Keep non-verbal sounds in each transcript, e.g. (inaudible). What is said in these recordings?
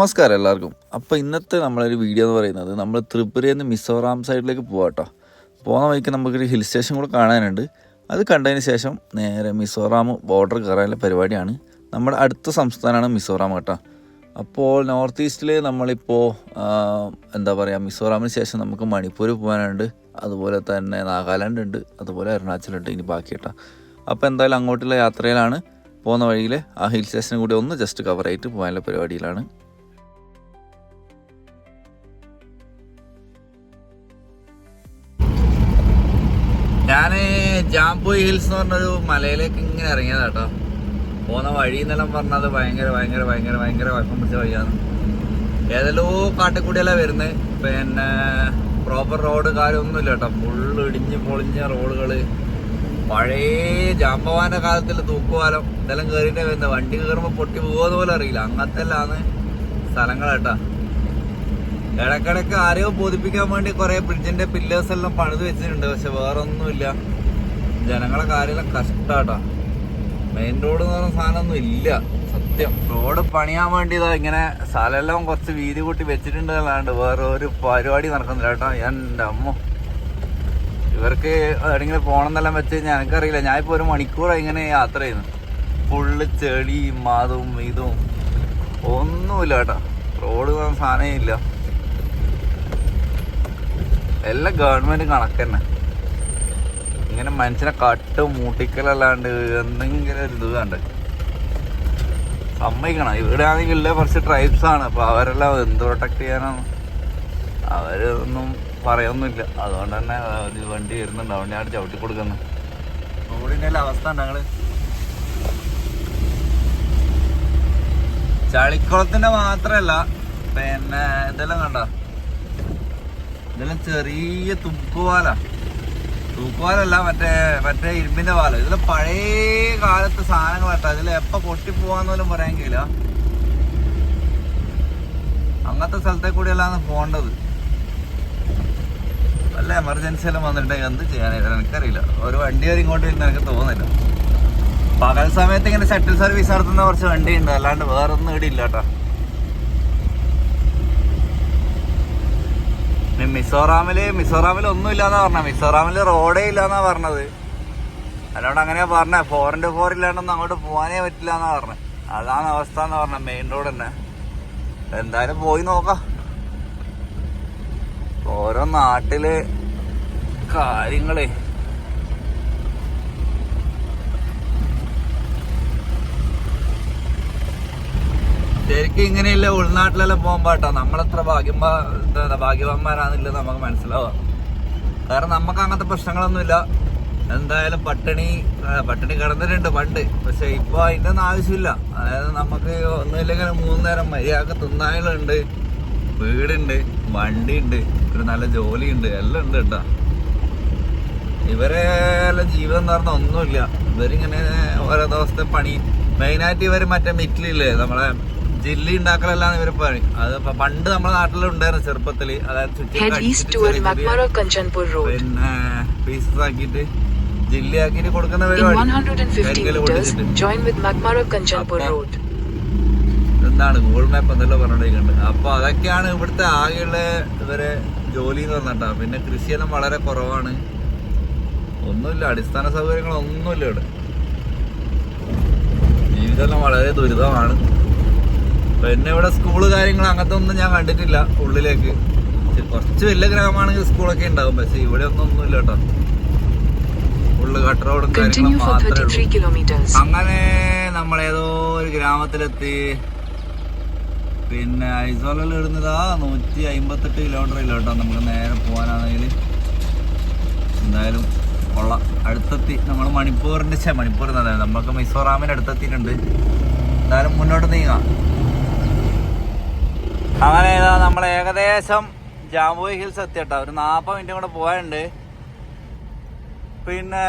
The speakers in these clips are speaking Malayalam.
നമസ്കാരം എല്ലാവർക്കും. അപ്പോൾ ഇന്നത്തെ നമ്മളൊരു വീഡിയോ എന്ന് പറയുന്നത് നമ്മൾ ത്രിപുരയിൽ നിന്ന് മിസോറാം സൈഡിലേക്ക് പോകാം കേട്ടോ പോകുന്ന വഴിക്ക് നമുക്കൊരു ഹിൽ സ്റ്റേഷൻ കൂടെ കാണാനുണ്ട്. അത് കണ്ടതിന് ശേഷം നേരെ മിസോറാം ബോർഡർ കയറാനുള്ള പരിപാടിയാണ്. നമ്മുടെ അടുത്ത സംസ്ഥാനമാണ് മിസോറാം കേട്ടോ. അപ്പോൾ നോർത്ത് ഈസ്റ്റിൽ നമ്മളിപ്പോൾ എന്താ പറയുക മിസോറാമിന് ശേഷം നമുക്ക് മണിപ്പൂർ പോകാനുണ്ട് അതുപോലെ തന്നെ നാഗാലാൻഡ് ഉണ്ട്. അതുപോലെ അരുണാചലുണ്ട് ഇനി ബാക്കി കേട്ടോ. അപ്പോൾ എന്തായാലും അങ്ങോട്ടുള്ള യാത്രയിലാണ്. പോകുന്ന വഴിയിൽ ആ ഹിൽ സ്റ്റേഷനും കൂടി ഒന്ന് ജസ്റ്റ് കവർ ആയിട്ട് പോകാനുള്ള പരിപാടിയിലാണ്. ഞാൻ ജാംപോയ് ഹിൽസ് എന്ന് പറഞ്ഞൊരു മലയിലേക്ക് ഇങ്ങനെ ഇറങ്ങിയതാ കേട്ടോ പോകുന്ന വഴി എന്നെല്ലാം പറഞ്ഞത് ഭയങ്കര ഭയങ്കര ഭയങ്കര ഭയങ്കര കുഴപ്പം പിടിച്ച വഴിയാണ്. ഏതെല്ലോ കാട്ടിക്കൂടിയല്ല വരുന്നത് പിന്നെ പ്രോപ്പർ റോഡ് കാര്യമൊന്നുമില്ല കേട്ടോ ഫുള്ള് ഇടിഞ്ഞ് പൊളിഞ്ഞ റോഡുകൾ പഴയ ജാമ്പവാന്റെ കാലത്തിൽ തൂക്കുപാലം ഇതെല്ലാം കയറിയിട്ടേ വരുന്നത് വണ്ടി കയറുമ്പോൾ പൊട്ടി പോകുന്ന പോലെ അറിയില്ല. അങ്ങനത്തെ എല്ലാന്ന് സ്ഥലങ്ങൾ കേട്ടാ ഇടക്കിടക്ക് ആരെയോ ബോധിപ്പിക്കാൻ വേണ്ടി കുറെ ബ്രിഡ്ജിന്റെ പില്ലേഴ്സ് എല്ലാം പണിത് വെച്ചിട്ടുണ്ട്. പക്ഷെ വേറെ ഒന്നുമില്ല ജനങ്ങളെ കാര്യമെല്ലാം കഷ്ടാട്ടാ. മെയിൻ റോഡ് എന്ന് പറഞ്ഞ സാധനമൊന്നും ഇല്ല. സത്യം. റോഡ് പണിയാൻ വേണ്ടി ഇതാ ഇങ്ങനെ സ്ഥലമെല്ലാം കുറച്ച് വീതി കൂട്ടി വെച്ചിട്ടുണ്ട് അല്ലാണ്ട് വേറെ ഒരു പരിപാടി നടക്കുന്നില്ല കേട്ടോ. എന്റെ അമ്മ. ഇവർക്ക് എവിടെയെങ്കിലും പോകണമെന്നെല്ലാം വെച്ച് കഴിഞ്ഞാൽ എനിക്കറിയില്ല. ഞാൻ ഇപ്പോൾ ഒരു മണിക്കൂറായി ഇങ്ങനെ യാത്ര ചെയ്യുന്നു. ഫുള്ള് ചെളിയും മാതും ഇതും. ഒന്നുമില്ല കേട്ടോ. റോഡ് സാധനം ഇല്ല. എല്ലാം ഗവൺമെന്റ് കണക്ക് തന്നെ ഇങ്ങനെ മനുഷ്യനെ കട്ട് മൂട്ടിക്കലല്ലാണ്ട് എന്തെങ്കിലും ഒരു ഇത് കണ്ട് സമ്മതിക്കണം. ഇവിടെ ആണെങ്കിൽ ഉള്ള കുറച്ച് ട്രൈബ്സ് ആണ്. അപ്പൊ അവരെല്ലാം എന്ത് പ്രൊട്ടക്ട് ചെയ്യാനാണ്? അവരൊന്നും പറയൊന്നുമില്ല. അതുകൊണ്ട് തന്നെ വണ്ടി വരുന്നുണ്ട്. അതുകൊണ്ട് ഞാൻ ചവിട്ടി കൊടുക്കുന്നു. റോഡിന്റെ അവസ്ഥ ഞങ്ങൾ ചളിക്കുളത്തിന്റെ മാത്രല്ല പിന്നെ ഇതെല്ലാം കണ്ട? ഇതെല്ലാം ചെറിയ തൂക്കുപാല തൂക്കുപാലല്ല മറ്റേ മറ്റേ ഇരുമ്പിന്റെ പാല ഇതെല്ലാം പഴയ കാലത്തെ സാധനങ്ങൾ കേട്ടോ ഇതിൽ എപ്പ പൊട്ടിപ്പോവാന്ന് പോലും പറയാൻ കഴിയില്ല. അങ്ങനത്തെ സ്ഥലത്തെ കൂടിയല്ലാന്ന് പോണ്ടത്. വല്ല എമർജൻസി എല്ലാം വന്നിട്ടുണ്ടെങ്കിൽ എന്ത് ചെയ്യാനായിട്ട് എനിക്കറിയില്ല. ഒരു വണ്ടി വരെ ഇങ്ങോട്ട് വരുന്ന എനിക്ക് തോന്നുന്നില്ല. പകൽ സമയത്ത് ഇങ്ങനെ ഷട്ടിൽ സർവീസ് നടത്തുന്ന കുറച്ച് വണ്ടി ഉണ്ട് അല്ലാണ്ട് വേറൊന്നും ഇവിടെ കേട്ടോ മിസോറാമിൽ മിസോറാമിൽ ഒന്നും ഇല്ലാന്നാ പറഞ്ഞ മിസോറാമിൽ റോഡേ ഇല്ലാന്നാ പറഞ്ഞത്. അല്ലാണ്ട് അങ്ങനെയാ പറഞ്ഞ. ഫോർ ഇന്റു ഫോർ ഇല്ലാണ്ടൊന്നും അങ്ങോട്ട് പോകാനേ പറ്റില്ല എന്നാ പറഞ്ഞത് അതാണ് അവസ്ഥ എന്ന് പറഞ്ഞ മെയിൻ റോഡ് തന്നെ. എന്തായാലും പോയി നോക്കാം. ഓരോ നാട്ടിൽ കാര്യങ്ങളേ. ശരിക്കും ഇങ്ങനെയല്ല ഉൾനാട്ടിലെല്ലാം പോകാൻ പാട്ടാ നമ്മളെത്ര ഭാഗ്യമാ എന്താ ഭാഗ്യവാന്മാരാണെന്നില്ല നമുക്ക് മനസ്സിലാവാം. കാരണം നമുക്ക് അങ്ങനത്തെ പ്രശ്നങ്ങളൊന്നുമില്ല. എന്തായാലും പട്ടിണി പട്ടിണി കിടന്നിട്ടുണ്ട് പണ്ട്. പക്ഷെ ഇപ്പൊ അതിന്റെ ഒന്നും ആവശ്യമില്ല. അതായത് നമുക്ക് ഒന്നുമില്ലെങ്കിൽ മൂന്ന് നേരം മര്യാദ തിന്നായാലുണ്ട് വീടുണ്ട് വണ്ടി ഉണ്ട് ഒരു നല്ല ജോലിയുണ്ട് എല്ലാം ഉണ്ട് കേട്ടാ. ഇവരെ എല്ലാം ജീവിതം എന്ന് പറഞ്ഞാൽ ഒന്നുമില്ല. ഇവരിങ്ങനെ ഓരോ ദിവസത്തെ പണി. മെയിനായിട്ട് ഇവർ മറ്റേ മിറ്റിലില്ലേ നമ്മളെ ജില്ലി ഉണ്ടാക്കലല്ലാന്ന് ഇവർ പറയും. അത് പണ്ട് നമ്മുടെ നാട്ടിലുണ്ടായിരുന്നു ചെറുപ്പത്തിൽ. അതായത്. പിന്നെ പീസസ് ആക്കിയിട്ട് ജില്ലയാക്കിയിട്ട് കൊടുക്കുന്ന In പരിപാടി. 150 കരിങ്കല്ല് meters, പൊട്ടിച്ചിട്ട്. join with Magmara Kanchanpur എന്താണ് ഗൂഗിൾ മാപ്പ് എന്തെല്ലാം പറഞ്ഞോണ്ടിരിക്കുന്നുണ്ട് അപ്പൊ അതൊക്കെയാണ് ഇവിടുത്തെ ആകെയുള്ള ഇവരെ ജോലി എന്ന് പറഞ്ഞിട്ടാ. പിന്നെ കൃഷിയെല്ലാം വളരെ കുറവാണ്. ഒന്നുമില്ല അടിസ്ഥാന സൗകര്യങ്ങളൊന്നുമില്ല ഇവിടെ. ജീവിതമെല്ലാം വളരെ ദുരിതമാണ്. പിന്നെ ഇവിടെ സ്കൂൾ കാര്യങ്ങൾ അങ്ങനത്തെ ഒന്നും ഞാൻ കണ്ടിട്ടില്ല ഉള്ളിലേക്ക്. കുറച്ച് വലിയ ഗ്രാമമാണെങ്കിൽ സ്കൂളൊക്കെ ഉണ്ടാവും. പക്ഷെ ഇവിടെ ഒന്നും ഒന്നുമില്ല കേട്ടോ. ഉള്ളു കട്ട റോഡും കാര്യങ്ങളും മാത്രമേ ഉള്ളൂ. 33 kilometers. അങ്ങനെ നമ്മൾ ഏതോ ഒരു ഗ്രാമത്തിലെത്തി. പിന്നെ ഐസോളിൽ ഇടുന്നതാ നൂറ്റി അമ്പത്തെട്ട് കിലോമീറ്റർ ഇല്ല കേട്ടോ. നമുക്ക് നേരെ പോകാനാണെങ്കിൽ എന്തായാലും കൊള്ളാം. അടുത്തെത്തി. നമ്മൾ മണിപ്പൂറിന്റെ ചെ മണിപ്പൂർ എന്നാ നമ്മൾക്ക് മിസോറാമിന് അടുത്തെത്തിയിട്ടുണ്ട് എന്തായാലും മുന്നോട്ട് നീങ്ങാം. അങ്ങനെ നമ്മൾ ഏകദേശം ജാംബോയ് ഹിൽസ് എത്തി ഒരു നാൽപ്പത് മിനിറ്റ് കൂടെ പോകാനുണ്ട്. പിന്നെ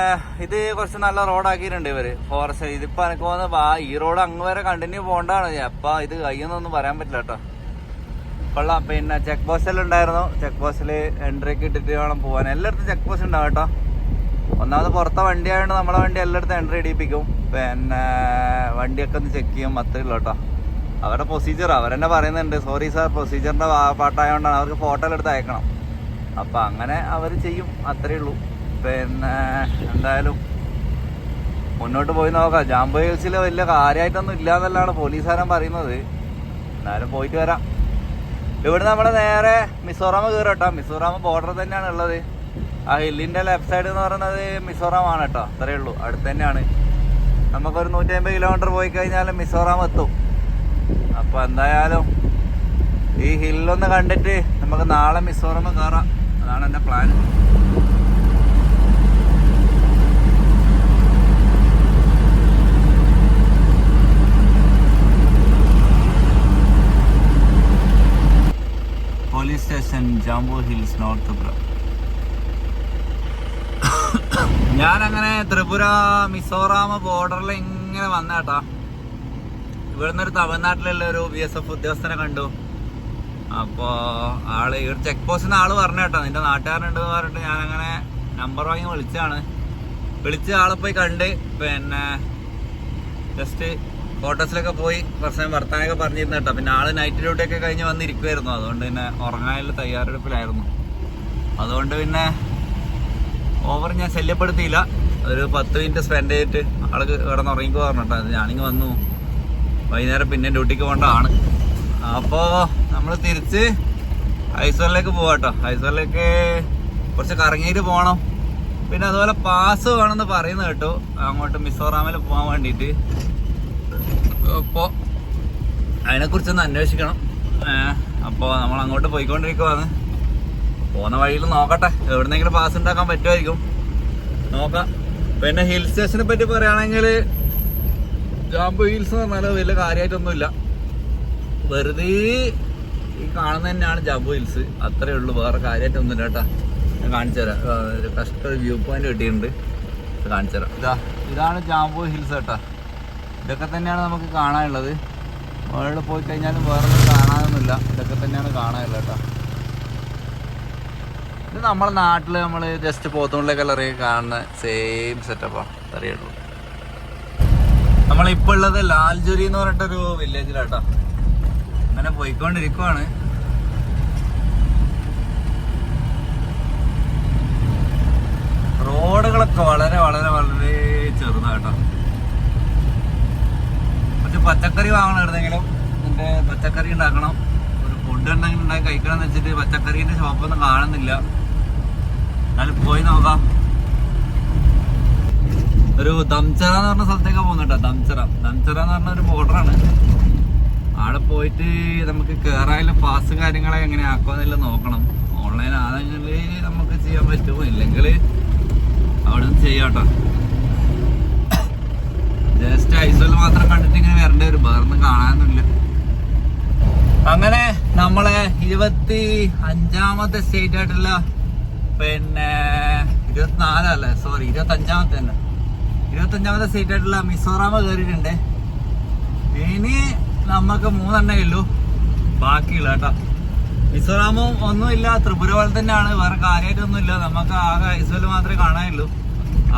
ഇത് കുറച്ച് നല്ല റോഡാക്കിയിട്ടുണ്ട് ഇവർ ഫോറസ്റ്റ് ഇതിപ്പോ എനിക്ക് തോന്നുന്നു ഈ റോഡ് അങ്ങ് വരെ കണ്ടിന്യൂ പോകണ്ടാണ് അപ്പൊ ഇത് കഴിയുന്നൊന്നും പറയാൻ പറ്റില്ല കേട്ടോ. കൊള്ളാം. പിന്നെ ചെക്ക് പോസ്റ്റിൽ ഉണ്ടായിരുന്നു. ചെക്ക് പോസ്റ്റിൽ എൻട്രി ഒക്കെ ഇട്ടിട്ട് വേണം പോകാൻ. എല്ലായിടത്തും ചെക്ക് പോസ്റ്റ് ഉണ്ടാവും കേട്ടോ. ഒന്നാമത് പുറത്തെ വണ്ടി ആയതുകൊണ്ട് നമ്മളെ വണ്ടി എല്ലായിടത്തും എൻട്രി ഇടിപ്പിക്കും. പിന്നെ വണ്ടിയൊക്കെ ഒന്ന് ചെക്ക് ചെയ്യും. അത്രയുള്ളൂ കേട്ടോ. അവരുടെ പ്രൊസീജിയർ അവരെന്നെ പറയുന്നുണ്ട് സോറി സാർ പ്രൊസീജിയറിന്റെ പാട്ടായതുകൊണ്ടാണ് അവർക്ക് ഫോട്ടോ എടുത്ത് അയക്കണം. അപ്പം അങ്ങനെ അവർ ചെയ്യും അത്രയേ ഉള്ളൂ. പിന്നെ എന്തായാലും മുന്നോട്ട് പോയി നോക്കാം. ജാംബോ ഹിൽസിൽ വലിയ കാര്യമായിട്ടൊന്നും ഇല്ല എന്നല്ലാണ് പോലീസുകാരൻ പറയുന്നത്. എന്നാലും പോയിട്ട് വരാം. ഇവിടെ നമ്മൾ നേരെ മിസോറാം കയറും കേട്ടോ മിസോറാം ബോർഡർ തന്നെയാണ് ഉള്ളത്. ആ ഹില്ലിന്റെ ലെഫ്റ്റ് സൈഡ് എന്ന് പറയുന്നത് മിസോറാം ആണ് കേട്ടോ. അത്രയേ ഉള്ളൂ. അടുത്ത് തന്നെയാണ്. നമുക്കൊരു നൂറ്റി അമ്പത് കിലോമീറ്റർ പോയി കഴിഞ്ഞാൽ മിസോറാം എത്തും. അപ്പൊ എന്തായാലും ഈ ഹില്ലൊന്ന് കണ്ടിട്ട് നമുക്ക് നാളെ മിസോറാം കയറാം അതാണ് എന്റെ plan police station Jampui hills north അങ്ങനെ (coughs) ത്രിപുര മിസോറാം ബോർഡറിൽ ഇങ്ങനെ വന്നേട്ടാ ഇവിടുന്ന് ഒരു തമിഴ്നാട്ടിലുള്ള ഒരു ബി എസ് എഫ് ഉദ്യോഗസ്ഥനെ കണ്ടു. അപ്പോ ആൾ ഒരു ചെക്ക് പോസ്റ്റിന് ആൾ പറഞ്ഞു കേട്ടോ നിന്റെ നാട്ടുകാരുണ്ട് എന്ന് പറഞ്ഞിട്ട് ഞാൻ അങ്ങനെ നമ്പർ വാങ്ങി വിളിച്ചാണ് വിളിച്ച് ആളെ പോയി കണ്ട് പിന്നെ ജസ്റ്റ് ഫോട്ടോസിലൊക്കെ പോയി കുറച്ച് സമയം വർത്താനൊക്കെ പറഞ്ഞിരുന്നു കേട്ടോ. പിന്നെ ആൾ നൈറ്റ് ഡ്യൂട്ടി ഒക്കെ കഴിഞ്ഞ് വന്നിരിക്കുമായിരുന്നു അതുകൊണ്ട് പിന്നെ ഉറങ്ങാനുള്ള തയ്യാറെടുപ്പിലായിരുന്നു. അതുകൊണ്ട് പിന്നെ ഓവർ ഞാൻ ശല്യപ്പെടുത്തിയില്ല. ഒരു പത്ത് മിനിറ്റ് സ്പെൻഡ് ചെയ്തിട്ട് ആൾക്ക് കിടന്ന് ഉറങ്ങിക്കോ പറഞ്ഞിട്ടോ. അത് ഞാനിങ്ങ് വന്നു. വൈകുന്നേരം പിന്നെ ഡ്യൂട്ടിക്ക് പോകേണ്ടതാണ്. അപ്പോൾ നമ്മൾ തിരിച്ച് ഐസ്വലിലേക്ക് പോവാട്ടോ ഐസോറിലേക്ക് കുറച്ച് കറങ്ങിയിട്ട് പോകണം പിന്നെ അതുപോലെ പാസ് വേണമെന്ന് പറയുന്നത് കേട്ടോ. അങ്ങോട്ട് മിസോറാമിൽ പോകാൻ വേണ്ടിയിട്ട്. അപ്പോൾ അതിനെക്കുറിച്ചൊന്ന് അന്വേഷിക്കണം. അപ്പോൾ നമ്മൾ അങ്ങോട്ട് പോയിക്കൊണ്ടിരിക്കുവാണ്. പോകുന്ന വഴിയിൽ നോക്കട്ടെ. എവിടുന്നെങ്കിലും പാസ് ഉണ്ടാക്കാൻ പറ്റുമായിരിക്കും നോക്കാം. പിന്നെ ഹിൽ സ്റ്റേഷനെ പറ്റി പറയുകയാണെങ്കിൽ ജാംബു ഹിൽസ് എന്ന് പറഞ്ഞാൽ വലിയ കാര്യമായിട്ടൊന്നുമില്ല വെറുതെ ഈ കാണുന്ന തന്നെയാണ് ജാംബു ഹിൽസ്. അത്രേ ഉള്ളൂ. വേറെ കാര്യമായിട്ടൊന്നുമില്ല കേട്ടാ. ഞാൻ കാണിച്ചു തരാം. കഷ്ട വ്യൂ പോയിന്റ് കിട്ടിയിട്ടുണ്ട്. കാണിച്ചു തരാം. ഇതാ ഇതാണ് ജാംബു ഹിൽസ് കേട്ടാ. ഇതൊക്കെ തന്നെയാണ് നമുക്ക് കാണാനുള്ളത്. മുകളിൽ പോയി കഴിഞ്ഞാലും വേറെ കാണാനൊന്നുമില്ല. ഇതൊക്കെ തന്നെയാണ് കാണാനുള്ളത് കേട്ടോ. ഇത് നമ്മുടെ നാട്ടിൽ നമ്മൾ ജസ്റ്റ് പോത്തുള്ളിലേക്ക് ഇറങ്ങി കാണുന്ന സെയിം സെറ്റപ്പാണ് അറിയുള്ളൂ നമ്മളിപ്പോൾ ഉള്ളത് ലാൽജുരി എന്ന് പറഞ്ഞിട്ടൊരു വില്ലേജിലാട്ടോ. അങ്ങനെ പോയിക്കൊണ്ടിരിക്കുവാണ്. റോഡുകളൊക്കെ വളരെ വളരെ വളരെ ചെറുതാട്ടോ. കുറച്ച് പച്ചക്കറി വാങ്ങണം എവിടെന്നെങ്കിലും. എന്റെ പച്ചക്കറി ഉണ്ടാക്കണം. ഒരു ഫുഡ് ഉണ്ടെങ്കിൽ ഉണ്ടാക്കി കഴിക്കണം എന്ന് വെച്ചിട്ട് പച്ചക്കറിന്റെ ഷോപ്പൊന്നും കാണുന്നില്ല. എന്നാലും പോയി നോക്കാം. ഒരു ദംചറ എന്ന് പറഞ്ഞ സ്ഥലത്തേക്ക് പോകുന്നുട്ടോ ദംചറ. ദംചറ എന്ന് പറഞ്ഞ ഒരു ബോർഡറാണ് അവിടെ പോയിട്ട് നമുക്ക് കയറാനുള്ള പാസ് കാര്യങ്ങളെ എങ്ങനെ ആക്കുമെന്നില്ല നോക്കണം. ഓൺലൈൻ ആണെങ്കിൽ നമുക്ക് ചെയ്യാൻ പറ്റുമോ? ഇല്ലെങ്കിൽ അവിടെ നിന്ന് ചെയ്യാം കേട്ടോ ജസ്റ്റ് ഐസോൽ മാത്രം കണ്ടിട്ട് ഇങ്ങനെ വരേണ്ടി വരും. വേറൊന്നും കാണാനൊന്നുമില്ല. അങ്ങനെ നമ്മളെ ഇരുപത്തി അഞ്ചാമത്തെ സ്റ്റേറ്റ് ആയിട്ടുള്ള പിന്നെ ഇരുപത്തിനാലല്ലേ സോറി ഇരുപത്തി അഞ്ചാമത്തെ തന്നെ. ഇരുപത്തി സീറ്റ് സ്റ്റേറ്റ് ആയിട്ടുള്ള മിസോറാം കയറിയിട്ടുണ്ട് ഇനി നമുക്ക് മൂന്നെണ്ണേ ഉള്ളൂ. ബാക്കിയുള്ള കേട്ടോ മിസോറാമും ഒന്നുമില്ല ത്രിപുര പോലെ തന്നെയാണ്. വേറെ കാര്യമായിട്ടൊന്നുമില്ല. നമുക്ക് ആകെ ഐസോൽ മാത്രമേ കാണാനുള്ളൂ.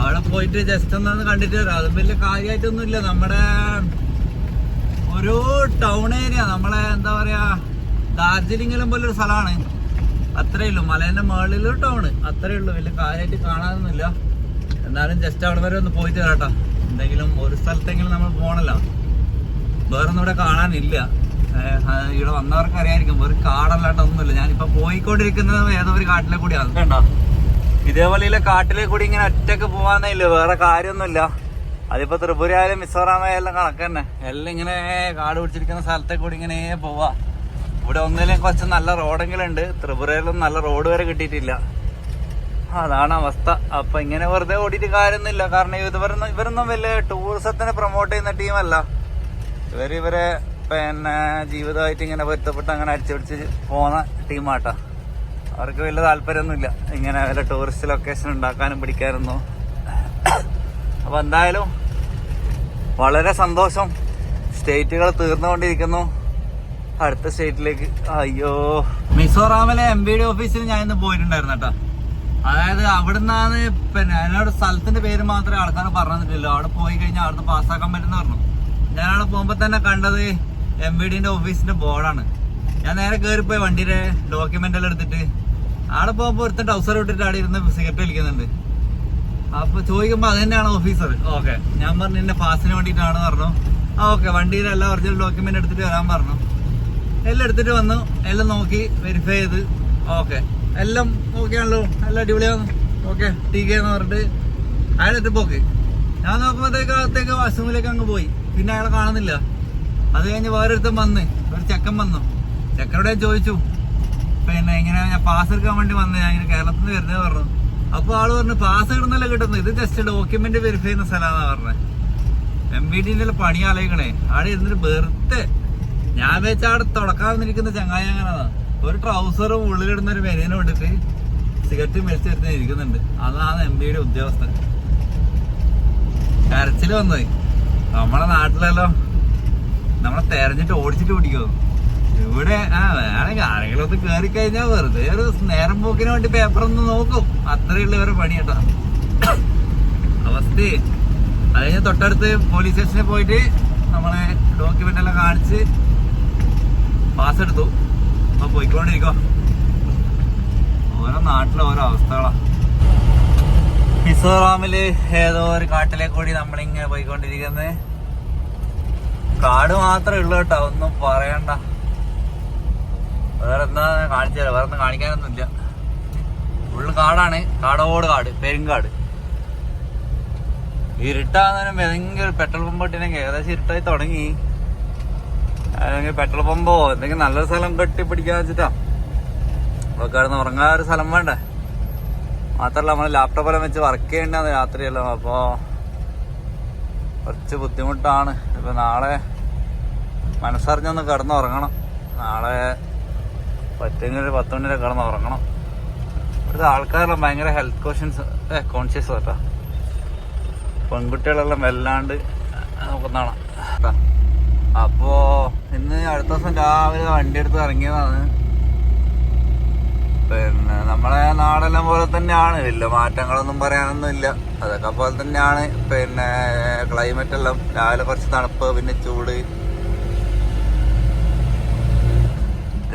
അവിടെ പോയിട്ട് ജസ്റ്റ് ഒന്നൊന്ന് കണ്ടിട്ട് വരാം. അതും വലിയ കാര്യമായിട്ടൊന്നുമില്ല. നമ്മുടെ ഒരു ടൗൺ ഏരിയ നമ്മളെ എന്താ പറയാ പോലെ ഒരു സ്ഥലമാണ്. അത്രേ ഉള്ളൂ. മലേന്റെ മുകളിലൊരു ടൗണ് അത്രേ ഉള്ളൂ. വലിയ കാര്യമായിട്ട് കാണാനൊന്നുമില്ല. എന്നാലും ജസ്റ്റ് അവിടെ വരെ ഒന്ന് പോയിട്ട് കേട്ടോ എന്തെങ്കിലും ഒരു സ്ഥലത്തെങ്കിലും നമ്മൾ പോകണല്ലോ വേറൊന്നും ഇവിടെ കാണാനില്ല. ഇവിടെ വന്നവർക്ക് അറിയായിരിക്കും. ഒരു കാടല്ലാട്ടൊന്നുമില്ല ഞാനിപ്പോ പോയിക്കൊണ്ടിരിക്കുന്നത് ഏതോ ഒരു കാട്ടിലെ കൂടിയാണ് കണ്ടോ? ഇതേപോലെയുള്ള കാട്ടിലെ കൂടി ഇങ്ങനെ ഒറ്റയ്ക്ക് പോവാന്നേ വേറെ കാര്യമൊന്നുമില്ല. അതിപ്പോ ത്രിപുര ആയാലും മിസോറാം ആയാലും എല്ലാം ഇങ്ങനെ കാട് പിടിച്ചിരിക്കുന്ന സ്ഥലത്തെ കൂടി ഇങ്ങനെ പോവാ. ഇവിടെ ഒന്നിലും കുറച്ച് നല്ല റോഡെങ്കിലും ഉണ്ട്. ത്രിപുരയിലും നല്ല റോഡ് വരെ കിട്ടിയിട്ടില്ല. അതാണ് അവസ്ഥ. അപ്പൊ ഇങ്ങനെ വെറുതെ ഓടിയിട്ട് കാര്യമൊന്നുമില്ല. കാരണം ഇവരൊന്നും ഇവരൊന്നും വലിയ ടൂറിസത്തിനെ പ്രൊമോട്ട് ചെയ്യുന്ന ടീമല്ല ഇവർ ഇവരെ പിന്നെ ജീവിതമായിട്ട് ഇങ്ങനെ പൊരുത്തപ്പെട്ട് അങ്ങനെ അടിച്ചുപിടിച്ച് പോകുന്ന ടീമാട്ടാ അവർക്ക് വലിയ താല്പര്യമൊന്നുമില്ല. ഇങ്ങനെ വല്ല ടൂറിസ്റ്റ് ലൊക്കേഷൻ ഉണ്ടാക്കാനും പിടിക്കാനൊന്നും. അപ്പൊ എന്തായാലും വളരെ സന്തോഷം. സ്റ്റേറ്റുകൾ തീർന്നുകൊണ്ടിരിക്കുന്നു. അടുത്ത സ്റ്റേറ്റിലേക്ക് അയ്യോ. മിസോറാമിലെ എം ബി ഡി ഓഫീസിൽ ഞാൻ ഇന്ന് പോയിട്ടുണ്ടായിരുന്നു കേട്ടോ. അതായത് അവിടുന്നാണ് പിന്നെ എന്നോട് സ്ഥലത്തിന്റെ പേര് മാത്രമേ ആൾക്കാർ പറഞ്ഞിട്ടില്ല അവിടെ പോയി കഴിഞ്ഞാൽ അവിടുന്ന് പാസ്സാക്കാൻ പറ്റുന്ന പറഞ്ഞു. ഞാൻ അവിടെ പോകുമ്പോ തന്നെ കണ്ടത് എം വി ഡിന്റെ ഓഫീസിന്റെ ബോർഡാണ്. ഞാൻ നേരെ കയറിപ്പോയി വണ്ടിയുടെ ഡോക്യുമെന്റ് എല്ലാം എടുത്തിട്ട്. അവിടെ പോകുമ്പോ ഒരുത്തൻ ടൗസർ ഇട്ടിട്ട് അവിടെ ഇരുന്ന് സിഗരറ്റ് വലിക്കുന്നുണ്ട്. അപ്പൊ ചോദിക്കുമ്പോ അത് തന്നെയാണ് ഓഫീസർ ഓക്കെ. ഞാൻ പറഞ്ഞു എന്റെ പാസിന് വേണ്ടിയിട്ടാണ് പറഞ്ഞു. ആ ഓക്കെ. വണ്ടിയിലെ എല്ലാ ഒറിജിനൽ ഡോക്യുമെന്റ് എടുത്തിട്ട് വരാൻ പറഞ്ഞു. എല്ലാം എടുത്തിട്ട് വന്നു. എല്ലാം നോക്കി വെരിഫൈ ചെയ്ത്. ഓക്കെ. എല്ലാം ഓക്കെ ആണല്ലോ നല്ല അടിപൊളിയാണ്. ഓക്കെ ടി കെ എന്ന് പറഞ്ഞിട്ട്. അയാൾ പോക്ക് ഞാൻ നോക്കുമ്പോഴത്തേക്ക് വാഷ്റൂമിലേക്ക് അങ്ങ് പോയി. പിന്നെ അയാളെ കാണുന്നില്ല. അത് കഴിഞ്ഞ് വേറൊരുത്തൻ വന്ന്. ഒരു ചെക്കൻ വന്നു. ചെക്കനോട് ചോദിച്ചു. പിന്നെ ഇങ്ങനെ ഞാൻ പാസ് എടുക്കാൻ വേണ്ടി വന്നേ. ഞാൻ ഇങ്ങനെ കേരളത്തിൽ നിന്ന് വരുന്നത് പറഞ്ഞു. അപ്പോൾ ആൾ പറഞ്ഞു പാസ് ഇടുന്നല്ല കിട്ടുന്നത്? ഇത് ജസ്റ്റ് ഡോക്യുമെന്റ് വെരിഫൈ ചെയ്യുന്ന സ്ഥലമാണെന്ന് പറഞ്ഞത് എം വി ഡിന്റെ പണി ആലോചിക്കണേ. ആടെ ഇരുന്നിട്ട് വെറുതെ. ഞാൻ വെച്ചാൽ അവിടെ തുടക്കാൻ വന്നിരിക്കുന്ന ചങ്ങായി അങ്ങനെതാ ഒരു ട്രൗസറും ഉള്ളിലിടുന്ന ഒരു മെനീനെ വിട്ടിട്ട് സിഗരറ്റ് മേടിച്ചെടുത്ത് ഇരിക്കുന്നുണ്ട്. അതാണ് എം പിയുടെ ഉദ്യോഗസ്ഥൻ. കരച്ചിൽ വന്നത് നമ്മളെ നാട്ടിലല്ലോ നമ്മളെ തെരഞ്ഞിട്ട് ഓടിച്ചിട്ട് പിടിക്കുമോ ഇവിടെ ആ വേണമെങ്കിൽ ആരെങ്കിലും ഒന്ന് കയറി കഴിഞ്ഞാൽ വെറുതെ ഒരു നേരം പോക്കിന് വേണ്ടി പേപ്പർ ഒന്ന് നോക്കും. അത്രയുള്ള ഇവരെ പണി കേട്ടോ. അവസ്ഥ അത് കഴിഞ്ഞ് തൊട്ടടുത്ത് പോലീസ് സ്റ്റേഷനിൽ പോയിട്ട് നമ്മളെ ഡോക്യുമെന്റ് എല്ലാം കാണിച്ച് പാസ് എടുത്തു. അപ്പൊ പോയിക്കൊണ്ടിരിക്കോ ഓരോ നാട്ടിലെ ഓരോ അവസ്ഥകളാ. മിസോറാമിൽ ഏതോ ഒരു കാട്ടിലേക്ക് കൂടി നമ്മളിങ്ങനെ പോയിക്കൊണ്ടിരിക്കുന്നത് കാട് മാത്രമേ ഉള്ളു കേട്ടോ ഒന്നും പറയണ്ട. വേറെ എന്താ കാണിച്ചു തരാം വേറെ ഒന്നും കാണിക്കാനൊന്നുമില്ല. ഫുള്ള് കാടാണ് കാടോട് കാട് പെരുങ്കാട്. ഇരുട്ടാന്നേരം ഏതെങ്കിലും പെട്രോൾ പമ്പ് ഇട്ടിനെങ്കിൽ ഏകദേശം ഇരുട്ടായി തുടങ്ങി. അല്ലെങ്കിൽ പെട്രോൾ പമ്പോ എന്തെങ്കിലും നല്ലൊരു സ്ഥലം കെട്ടിപ്പിടിക്കാൻ വെച്ചിട്ടാ. അപ്പൊ കിടന്ന് ഉറങ്ങാൻ ഒരു സ്ഥലം വേണ്ടേ? മാത്രല്ല നമ്മൾ ലാപ്ടോപ്പെല്ലാം വെച്ച് വർക്ക് ചെയ്യേണ്ടത് രാത്രിയെല്ലാം? അപ്പോ കുറച്ച് ബുദ്ധിമുട്ടാണ്. ഇപ്പൊ നാളെ മനസ്സറിഞ്ഞൊന്ന് കിടന്നുറങ്ങണം. നാളെ പറ്റുമെങ്കിൽ ഒരു പത്ത് മണിവരെ കിടന്നുറങ്ങണം. ഇവിടുത്തെ ആൾക്കാരെല്ലാം ഭയങ്കര ഹെൽത്ത് കോഷ്യൻസ് കോൺഷ്യസ് കേട്ടോ. പെൺകുട്ടികളെല്ലാം വല്ലാണ്ട് നോക്കുന്നതാണ്. ട്ടാ. അപ്പോ ഇന്ന് അടുത്ത ദിവസം രാവിലെ വണ്ടി എടുത്ത് ഇറങ്ങിയതാണ്. പിന്നെ നമ്മളെ നാടെല്ലാം പോലെ തന്നെയാണ്. വലിയ മാറ്റങ്ങളൊന്നും പറയാനൊന്നും ഇല്ല അതൊക്കെ പോലെ തന്നെയാണ്. പിന്നെ ക്ലൈമറ്റ് എല്ലാം രാവിലെ കുറച്ച് തണുപ്പ് പിന്നെ ചൂട്.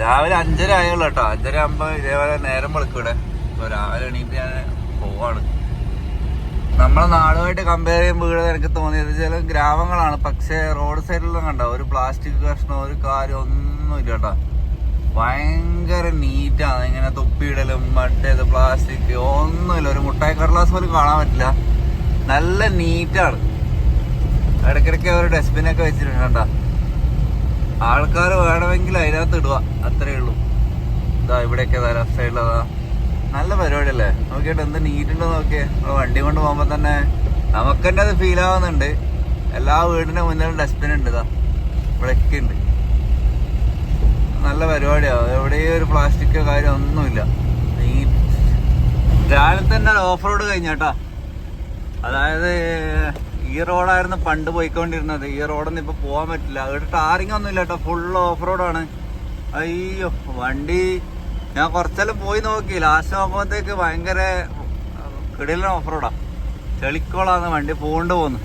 രാവിലെ അഞ്ചര ആയുള്ളൂ കേട്ടോ. അഞ്ചര ആകുമ്പോ ഇതേപോലെ നേരം വിളിക്കൂടെ അപ്പൊ രാവിലെ എണീറ്റ് ഞാൻ പോവാണ്. നമ്മളെ നാടുമായിട്ട് കമ്പയർ ചെയ്യുമ്പോൾ എനിക്ക് തോന്നിയത് ചില ഗ്രാമങ്ങളാണ്. പക്ഷേ റോഡ് സൈഡിലൊന്നും കണ്ട? ഒരു പ്ലാസ്റ്റിക് കഷ്ണം ഒരു കാര്യം ഒന്നുമില്ല കേട്ടോ. ഭയങ്കര നീറ്റാണ് ഇങ്ങനെ തൊപ്പിയിടലും മറ്റേത് പ്ലാസ്റ്റിക് ഒന്നുമില്ല ഒരു മുട്ടായി കടലാസ് പോലും കാണാൻ പറ്റില്ല. നല്ല നീറ്റാണ് ഇടയ്ക്കിടയ്ക്ക് ഒരു ഡസ്റ്റ്ബിനൊക്കെ വെച്ചിട്ടുണ്ട് കേട്ടോ ആൾക്കാർ വേണമെങ്കിൽ അതിനകത്ത് ഇടുക. അത്രേ ഉള്ളൂ. ഇതാ ഇവിടെയൊക്കെ ലെഫ്റ്റ് സൈഡിലതാ നല്ല പരിപാടിയല്ലേ? നോക്കിയിട്ട് എന്ത് നീറ്റ് ഉണ്ടോ നോക്കിയേ. നമ്മൾ വണ്ടി കൊണ്ട് പോകുമ്പോ തന്നെ നമുക്ക് തന്നെ അത് ഫീൽ ആവുന്നുണ്ട്. എല്ലാ വീടിന്റെ മുന്നിലും ഡസ്റ്റ്ബിൻ ഉണ്ട് ഇതാ. ഇവിടെയൊക്കെ ഉണ്ട്. നല്ല പരിപാടിയാ. എവിടെയും ഒരു പ്ലാസ്റ്റിക് കാര്യം ഒന്നുമില്ല. രാവിലെ തന്നെ ഓഫ് റോഡ് കഴിഞ്ഞാട്ടാ അതായത് ഈ റോഡായിരുന്നു പണ്ട് പോയിക്കൊണ്ടിരുന്നത്. ഈ റോഡൊന്നും ഇപ്പൊ പോകാൻ പറ്റില്ല. ഇവിടെ ടാറിങ് ഒന്നും ഇല്ല കേട്ടോ ഫുൾ ഓഫ് റോഡാണ് അയ്യോ വണ്ടി ഞാൻ കുറച്ചെല്ലാം പോയി നോക്കി. ലാസ്റ്റ് നോക്കുമ്പോഴത്തേക്ക് ഭയങ്കര കിടിലൻ ഓഫറോടാ ചെളിക്കോളാന്ന് വണ്ടി പൂണ്ട് പോന്നു.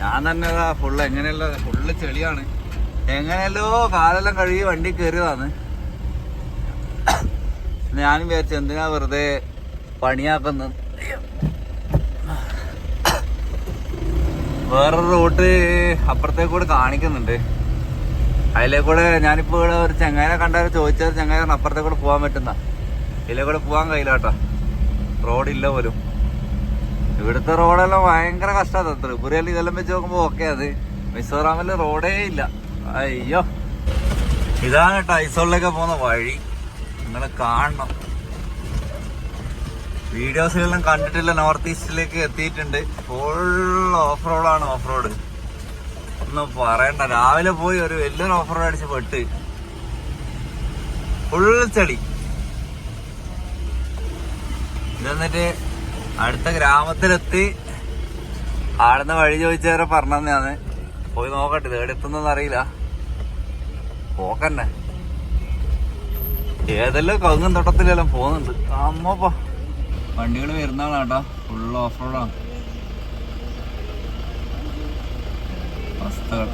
ഞാൻ തന്നെ ഫുള്ള് എങ്ങനെയല്ല ഫുള്ള് ചെളിയാണ്. എങ്ങനെയല്ലോ കാലെല്ലാം കഴുകി വണ്ടി കയറിയതാണ് ഞാൻ വിചാരിച്ചു എന്തിനാ വെറുതെ പണിയാക്കുന്നത് വേറൊരു റൂട്ട് അപ്പുറത്തേക്കൂടെ കാണിക്കുന്നുണ്ട്. അതിലെ കൂടെ ഞാനിപ്പോ ഇവിടെ ഒരു ചങ്ങാനെ കണ്ടാൽ ചോദിച്ചാൽ പറഞ്ഞു അപ്പുറത്തെ കൂടെ പോകാൻ പറ്റുന്ന. ഇതിലെ കൂടെ പോകാൻ കഴിയില്ല കേട്ടോ. റോഡില്ല പോലും. ഇവിടുത്തെ റോഡെല്ലാം ഭയങ്കര കഷ്ടമാണ് ത്രിപുരയിൽ ഇതെല്ലാം വെച്ച് നോക്കുമ്പോ ഓക്കെ അത്. മിസോറാമിൽ റോഡേ ഇല്ല. അയ്യോ. ഇതാണ് കേട്ടോ ഐസോളിലേക്ക് പോകുന്ന വഴി. നിങ്ങൾ കാണണം. വീഡിയോസിലെല്ലാം കണ്ടിട്ടില്ല നോർത്ത് ഈസ്റ്റിലേക്ക് എത്തിയിട്ടുണ്ട്. ഫുൾ ഓഫ് റോഡാണ് ഓഫ് റോഡ് ഒന്നും പറയണ്ട. രാവിലെ പോയി ഒരു വലിയൊരു ഓഫർ അടിച്ച് പെട്ട്. ഫുൾ ചെടി ഇതെന്നിട്ട് അടുത്ത ഗ്രാമത്തിലെത്തി. ആടുന്ന വഴി ചോദിച്ചവരെ പറഞ്ഞാന്ന് പോയി നോക്കട്ടെ ഇത് എവിടെ എത്തുന്നൊന്നും അറിയില്ല. പോക്കന്നെ. ഏതെല്ലാം കങ്ങും തൊട്ടത്തിലെല്ലാം പോകുന്നുണ്ട്. അമ്മപ്പാ. വണ്ടികൾ വരുന്നതാണ് കേട്ടോ ഫുൾ ഓഫ് റോഡാണ് അവസ്ഥകൾ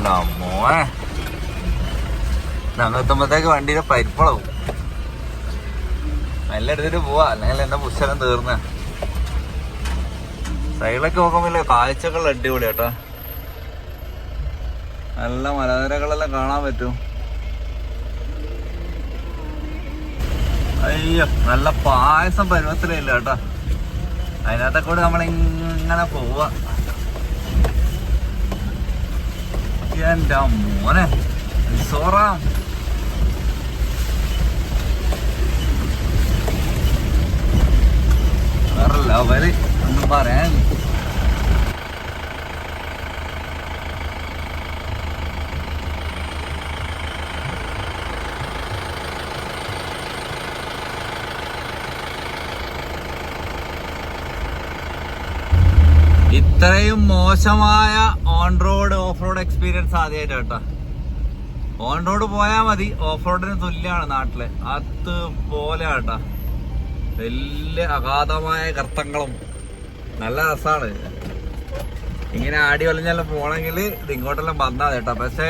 മോനെ ഞങ്ങൾ എത്തുമ്പോഴത്തേക്ക് വണ്ടിയുടെ പരിപ്പളവും. നല്ല എടുത്തിട്ട് പോവാ. അല്ലെങ്കിൽ എന്റെ പുസ്തകം തീർന്ന. സൈഡിലൊക്കെ നോക്കുമ്പോ കാഴ്ചകൾ അടിപൊളി കേട്ടോ. നല്ല മലനിരകളെല്ലാം കാണാൻ പറ്റും. അയ്യോ നല്ല പായസം പരുവത്തിലില്ല കേട്ടോ. അതിനകത്തെ കൂടെ നമ്മളിങ്ങനെ പോവാ. എന്റെ മോനെ. സോറ. ഒന്നും പറയാൻ ഇത്രയും മോശമായ on road off road experience ആദ്യമായിട്ട് കേട്ടോ. ഓൺ റോഡ് പോയാൽ മതി. ഓഫ് റോഡിന് തുല്യമാണ് നാട്ടിൽ. അതുപോലെ കേട്ടോ വലിയ അഗാധമായ ഗർത്തങ്ങളും നല്ല രസമാണ് ഇങ്ങനെ ആടി വലിഞ്ഞെല്ലാം പോണെങ്കിൽ ഇത് ഇങ്ങോട്ടെല്ലാം വന്നാൽ കേട്ടോ. പക്ഷേ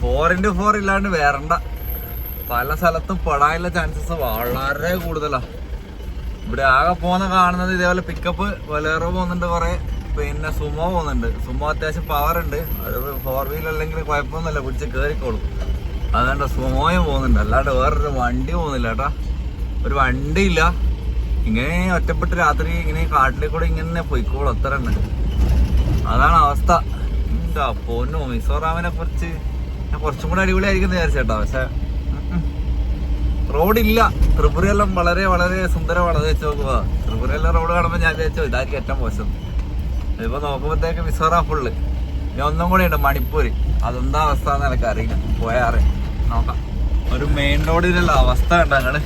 ഫോർ ഇന്റു ഫോർ ഇല്ലാണ്ട് വരണ്ട. പല സ്ഥലത്തും പെടാനുള്ള ചാൻസസ് വളരെ കൂടുതലാണ് ഇവിടെ ആകെ പോകുന്ന കാണുന്നത് ഇതേപോലെ പിക്കപ്പ് വലേറോ പോകുന്നുണ്ട് കുറെ. പിന്നെ സുമോ പോകുന്നുണ്ട്. സുമോ അത്യാവശ്യം പവർ ഉണ്ട്. അത് ഫോർ വീൽ അല്ലെങ്കിൽ കുഴപ്പമൊന്നുമില്ല. പിടിച്ച് കയറിക്കോളും അതുകൊണ്ട് സുമോയും പോകുന്നുണ്ട്. അല്ലാണ്ട് വേറൊരു വണ്ടി പോകുന്നില്ല കേട്ടാ ഒരു വണ്ടിയില്ല. ഇങ്ങനെ ഒറ്റപ്പെട്ട് രാത്രി ഇങ്ങനെ കാട്ടിലേക്ക് കൂടെ ഇങ്ങനെ പൊയ്ക്കോളും അത്ര ഉണ്ട് അതാണ് അവസ്ഥ. എന്താ പൊന്നു മിസോറാമിനെ കുറിച്ച് ഞാൻ കുറച്ചും കൂടെ അടിപൊളിയായിരിക്കും വിചാരിച്ചേട്ടാ പക്ഷെ. റോഡില്ല ത്രിപുരയെല്ലാം വളരെ വളരെ സുന്ദരമാണ്. അത് വെച്ച് നോക്കുക ത്രിപുരയെല്ലാം റോഡ് കാണുമ്പോൾ ഞാൻ വിചാരിച്ചു ഇതായിരിക്കും ഏറ്റവും മോശം. ഇപ്പൊ നോക്കുമ്പോഴത്തേക്ക് മിസോറാം ഫുള്ള് ഇനി ഒന്നും കൂടി ഉണ്ട് മണിപ്പൂർ അതെന്താ അവസ്ഥ എനിക്ക് അറിയില്ല. പോയാറ്. നോക്കാം. ഒരു മെയിൻ റോഡിലുള്ള അവസ്ഥ കണ്ട ഞങ്ങൾ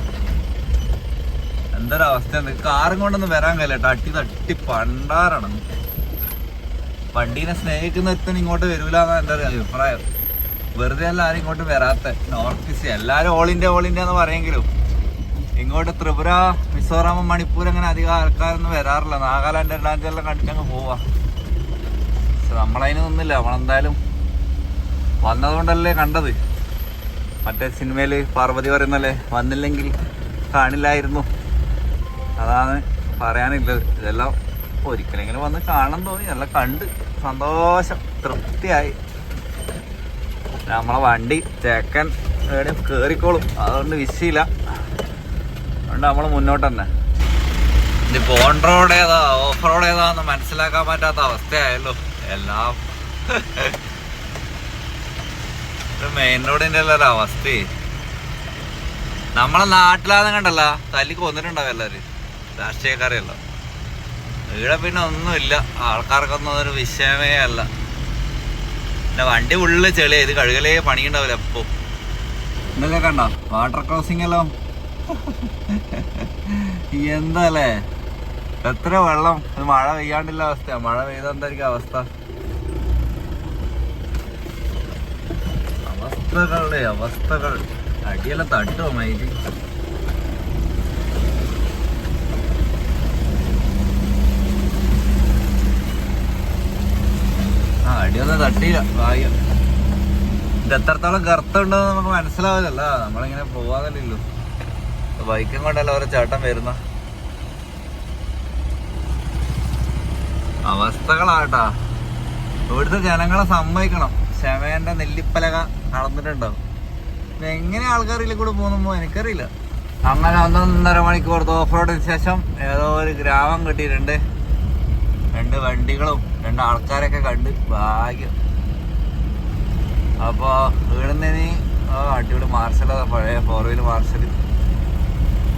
എന്തൊരു അവസ്ഥ കാറും കൊണ്ടൊന്നും വരാൻ കഴിയില്ല അട്ടി തട്ടി പണ്ടാറാണ്. വണ്ടീനെ സ്നേഹിക്കുന്ന എത്തുന്ന ഇങ്ങോട്ട് വരൂല എന്നാ എന്റെ അഭിപ്രായം. വെറുതെ അല്ല ആരും ഇങ്ങോട്ട് വരാത്ത. നോർത്ത് ഈസ്റ്റ് എല്ലാവരും ഓൾ ഇന്ത്യ ഓൾ ഇന്ത്യ എന്ന് പറയെങ്കിലും ഇങ്ങോട്ട് ത്രിപുര മിസോറാം മണിപ്പൂർ അങ്ങനെ അധികം ആൾക്കാരൊന്നും വരാറില്ല. നാഗാലാൻഡ് അരുണാചലെല്ലാം കണ്ടിട്ടങ്ങ് പോവാ. പക്ഷെ നമ്മളതിന് നിന്നില്ല. നമ്മളെന്തായാലും വന്നതുകൊണ്ടല്ലേ കണ്ടത്. മറ്റേ സിനിമയിൽ പാർവതി പറയുന്നല്ലേ വന്നില്ലെങ്കിൽ കാണില്ലായിരുന്നു. അതാണ് പറയാനുള്ളത്. ഇതെല്ലാം ഒരിക്കലെങ്കിലും വന്ന് കാണാൻ തോന്നി. നല്ല കണ്ട് സന്തോഷം തൃപ്തിയായി. നമ്മളെ വണ്ടി ചേക്കൻ എവിടെയും കയറിക്കോളും അതുകൊണ്ട് വിഷയില്ല. അതുകൊണ്ട് നമ്മൾ മുന്നോട്ട് തന്നെ. ഇതിപ്പോ ഓൺ റോഡ് ഏതാ ഓഫ് റോഡ് ഏതാന്ന് മനസ്സിലാക്കാൻ പറ്റാത്ത അവസ്ഥയായല്ലോ. എല്ലാം. മെയിൻ റോഡിന്റെ എല്ലാം അവസ്ഥ. നമ്മളെ നാട്ടിലാന്ന് കണ്ടല്ല തല്ലി കൊന്നിട്ടുണ്ടാവും എല്ലാവരും. രാഷ്ട്രീയക്കാരെയല്ല ഇവിടെ പിന്നെ ഒന്നുമില്ല. ആൾക്കാർക്കൊന്നും അതൊരു വിഷയമേ അല്ല. പിന്നെ വണ്ടി ഉള്ളിൽ ചെളിയായി ഇത് കഴുകലേ പണിയുണ്ടാവില്ല എപ്പോ. ഇന്നലെ കണ്ടോ? വാട്ടർ ക്രോസിംഗ് എല്ലാം എന്താല്ലേ എത്ര വെള്ളം? മഴ പെയ്യാണ്ടില്ല അവസ്ഥയാ മഴ പെയ്ത എന്തായിരിക്കും അവസ്ഥ. അവസ്ഥകളുടെ അവസ്ഥകൾ അടിയെല്ലാം തട്ടോ മൈലി ആ അടിയൊന്നും തട്ടിയില്ല. ഭാഗ്യം. ഇത് എത്രത്തോളം കറുത്തുണ്ടോ നമുക്ക് മനസ്സിലാവില്ലല്ലോ. നമ്മളിങ്ങനെ പോവാതല്ലോ ബൈക്കും കൊണ്ടല്ല ഓരോ ചേട്ടൻ വരുന്ന? അവസ്ഥകളാട്ടാ. ഇവിടുത്തെ ജനങ്ങളെ സമ്മതിക്കണം. ക്ഷമേന്റെ നെല്ലിപ്പലക നടന്നിട്ടുണ്ടാവും. എങ്ങനെ ആൾക്കാരിൽ കൂടെ പോകുന്നോ എനിക്കറിയില്ല. അങ്ങനെ ഒന്നൊന്നര മണിക്കൂർ ഓഫ് റോഡിന് ശേഷം ഏതോ ഒരു ഗ്രാമം കിട്ടിയിട്ടുണ്ട്. രണ്ട് വണ്ടികളും രണ്ട് ആൾക്കാരൊക്കെ കണ്ട് ഭാഗ്യം. അപ്പോൾ വീടുന്നതിന് ആ അടിപൊളി മാർഷൽ പഴയ ഫോർ വീൽ മാർഷൽ.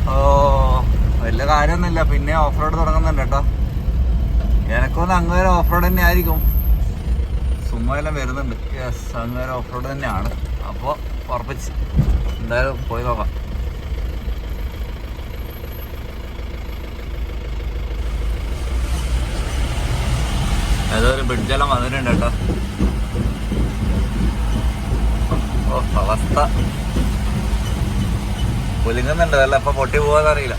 ഓ വലിയ കാര്യമൊന്നുമില്ല. പിന്നെ ഓഫ് റോഡ് തുടങ്ങുന്നുണ്ട് കേട്ടോ. എനക്കൊന്ന് അങ്ങ് വരെ ഓഫ് റോഡ് തന്നെ ആയിരിക്കും സുമയെല്ലാം വരുന്നുണ്ട്. യെസ് അങ്ങ് വരെ ഓഫ് റോഡ് തന്നെയാണ്. അപ്പോൾ ഉറപ്പിച്ച് എന്തായാലും പോയി നോക്കാം. ഏതോ ഒരു ബ്രിഡ്ജെല്ലാം വന്നിട്ടുണ്ട് കേട്ടോ. ഓ അവസ്ഥ. കുലുങ്ങുന്നുണ്ട് അല്ല അപ്പൊ പൊട്ടി പോവാന്നറിയില്ല.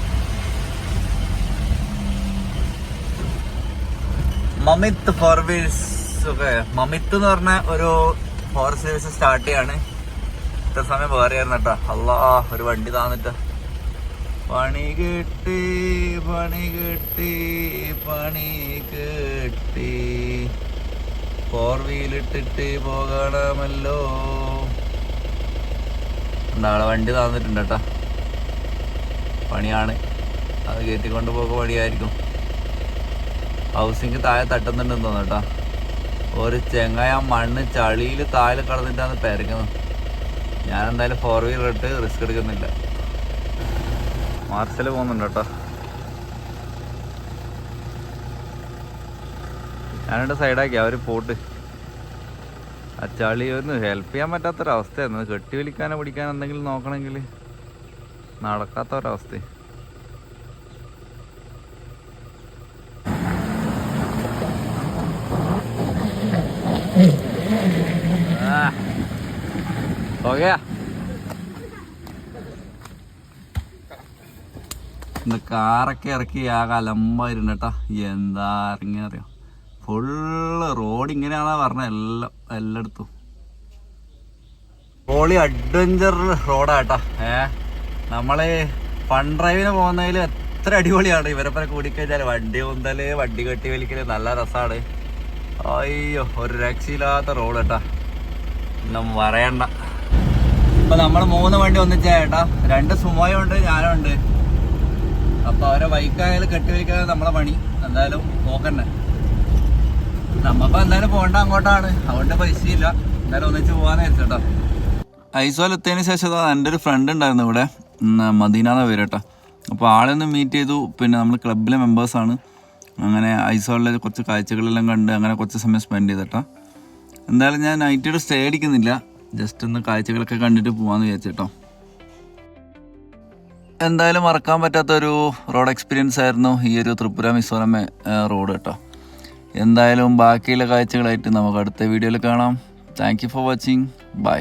മമിത് ഫോർ വീൽസ് ഒക്കെ മമിത്ത് എന്ന് പറഞ്ഞ ഒരു ഫോർ സർവീസ് സ്റ്റാർട്ട് ചെയ്യാണ്. ഇത്ര സമയം വേറെ ആയിരുന്നു കേട്ടോ. അല്ലാ ഒരു വണ്ടി താന്നിട്ട്. പണി കിട്ടി പണി കിട്ടി പണി കിട്ടി. ഫോർ വീലിട്ടിട്ട് പോകണമല്ലോ. നാളെ വണ്ടി താന്നിട്ടുണ്ട് കേട്ടോ. പണിയാണ്. അത് കയറ്റിക്കൊണ്ട് പോകുക പണിയായിരിക്കും ഹൗസിങ് താഴെ തട്ടുന്നുണ്ടെന്ന് തോന്നുന്നു കേട്ടോ. ഒരു ചെങ്ങായ മണ്ണ് ചളിയിൽ താഴെ കടന്നിട്ടാണ് പെരക്കുന്നത് ഞാൻ എന്തായാലും ഫോർ വീലർ ഇട്ട് റിസ്ക് എടുക്കുന്നില്ല. മാർസൽ പോകുന്നുണ്ട് കേട്ടോ. ഞാനിവിടെ സൈഡാക്കി അവർ പോട്ട്. ആ ചളി ഒന്ന് ഹെൽപ്പ് ചെയ്യാൻ പറ്റാത്തൊരവസ്ഥയായിരുന്നു കെട്ടി വലിക്കാനോ പിടിക്കാനോ എന്തെങ്കിലും നോക്കണമെങ്കിൽ. നടക്കാത്ത ഒരവസ്ഥ ഓക്കെയാ ഇന്ന് കാറൊക്കെ ഇറക്കി ആ കലമ്പായിരുന്നു കേട്ടാ. എന്താ ഇറങ്ങിയ അറിയാം ഫുള്ള് റോഡ് ഇങ്ങനെയാണാ പറഞ്ഞ എല്ലാം എല്ലായിടത്തും. പോളി അഡ്വഞ്ചർ റോഡാട്ടാ ഏ? നമ്മൾ ഫൺ ഡ്രൈവിന് പോകുന്നതിൽ എത്ര അടിപൊളിയാണ്. ഇവരെപ്പറ കൂടിക്കഴിഞ്ഞാൽ വണ്ടി ഉന്തൽ വണ്ടി കെട്ടി വലിക്കൽ നല്ല രസമാണ് അയ്യോ ഒരു രക്ഷയില്ലാത്ത റോഡ് കേട്ടാ ഒന്നും പറയണ്ട. ഇപ്പൊ നമ്മൾ മൂന്ന് വണ്ടി ഒന്നിച്ചേട്ടാ രണ്ട് സുമോയും ഉണ്ട് ഞാനും ഉണ്ട് അപ്പൊ അവരെ ബൈക്കായാലും കെട്ടിവലിക്കാതെ നമ്മളെ പണി. എന്തായാലും നോക്കണ്ടേ. നമ്മപ്പോ എന്തായാലും പോകണ്ട അങ്ങോട്ടാണ്. അതുകൊണ്ട് ഇല്ല എന്തായാലും ഒന്നിച്ച് പോവാന്ന് വെച്ചോട്ടോ എത്തിയതിനു ശേഷം എന്റെ ഒരു ഫ്രണ്ട് ഉണ്ടായിരുന്നു ഇവിടെ. മദീന എന്നാണ് പേര് കേട്ടോ അപ്പോൾ ആളെ ഒന്ന് മീറ്റ് ചെയ്തു. പിന്നെ നമ്മൾ ക്ലബിലെ മെമ്പേഴ്സാണ് അങ്ങനെ ഐസോളിലെ കുറച്ച് കാഴ്ചകളെല്ലാം കണ്ട് അങ്ങനെ കുറച്ച് സമയം സ്പെൻഡ് ചെയ്തിട്ടാ. എന്തായാലും ഞാൻ നൈറ്റോട് സ്റ്റേ അടിക്കുന്നില്ല. ജസ്റ്റ് ഒന്ന് കാഴ്ചകളൊക്കെ കണ്ടിട്ട് പോകാമെന്ന് വിചാരിച്ചിട്ടോ. എന്തായാലും മറക്കാൻ പറ്റാത്തൊരു റോഡ് എക്സ്പീരിയൻസ് ആയിരുന്നു ഈ ഒരു ത്രിപുര മിസോറം റോഡ് കേട്ടോ. എന്തായാലും ബാക്കിയുള്ള കാഴ്ചകളായിട്ട് നമുക്ക് അടുത്ത വീഡിയോയിൽ കാണാം. Thank you for watching bye